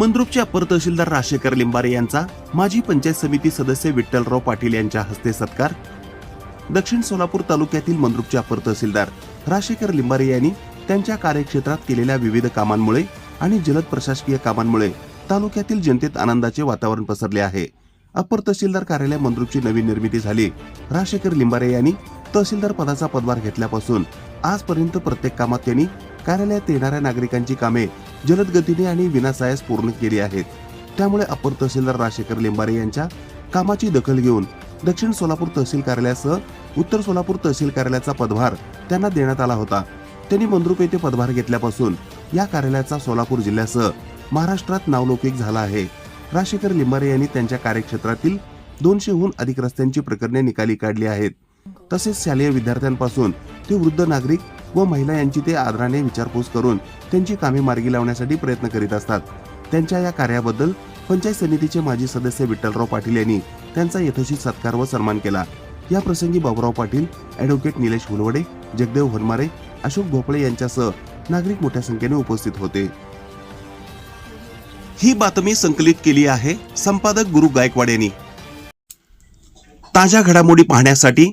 मंद्रुपचे अपर तहसीलदार राशेकर लिंबारे यांचा माजी पंचायत समिती सदस्य विठ्ठलराव पाटील यांच्या हस्ते सत्कार. दक्षिण सोलापूर तालुक्यातील मंद्रुपचे अपर तहसीलदार राशेकर लिंबारे यांनी त्यांच्या कार्यक्षेत्रात केलेल्या विविध कामांमुळे आणि जलद प्रशासकीय कामांमुळे तालुक्यातील जनतेत आनंदाचे वातावरण पसरले आहे. अपर तहसीलदार कार्यालय मंद्रुपची नवीन निर्मिती झाली. राशेकर लिंबारे यांनी तहसीलदार पदाचा पदभार घेतल्यापासून आजपर्यंत प्रत्येक कामात त्यांनी कार्यालयात येणाऱ्या नागरिकांची कामे जलद गतीने आणि विनासायास पूर्ण केली आहेत. त्यामुळे अपर तहसीलदार राशेकर लिंबारे यांच्या कामाची दखल घेऊन दक्षिण सोलापूर तहसील कार्यालयासह उत्तर सोलापूर तहसील कार्यालयाचा पदभार त्यांना देण्यात आला होता. त्यांनी मंद्रुप येथे पदभार घेतल्यापासून या कार्यालयाचा सोलापूर जिल्ह्यासह महाराष्ट्रात नावलौकिक झाला आहे. राशेकर लिंबारे यांनी त्यांच्या कार्यक्षेत्रातील दोनशेहून अधिक रस्त्यांची प्रकरणे निकाली काढली आहेत. तसेच शालेय विद्यार्थ्यांपासून ते वृद्ध नागरिक व महिला यांची ते आदराने विचारपूस करून त्यांची कामे मार्गी लावण्यासाठी प्रयत्न करीत असतात. त्यांच्या या कार्याबद्दल पंचायत समितीचे माजी सदस्य विठ्ठलराव पाटील यांनी त्यांचा यथोचित सत्कार व सन्मान केला. या प्रसंगी बाबुराव पाटील ॲडव्होकेट निलेश हुलवडे जगदेव हनमारे अशोक भोपळे यांच्यासह नागरिक मोठ्या संख्येने उपस्थित होते. ही बातमी संकलित केली आहे संपादक गुरु गायकवाड यांनी. ताज्या घडामोडी पाहण्यासाठी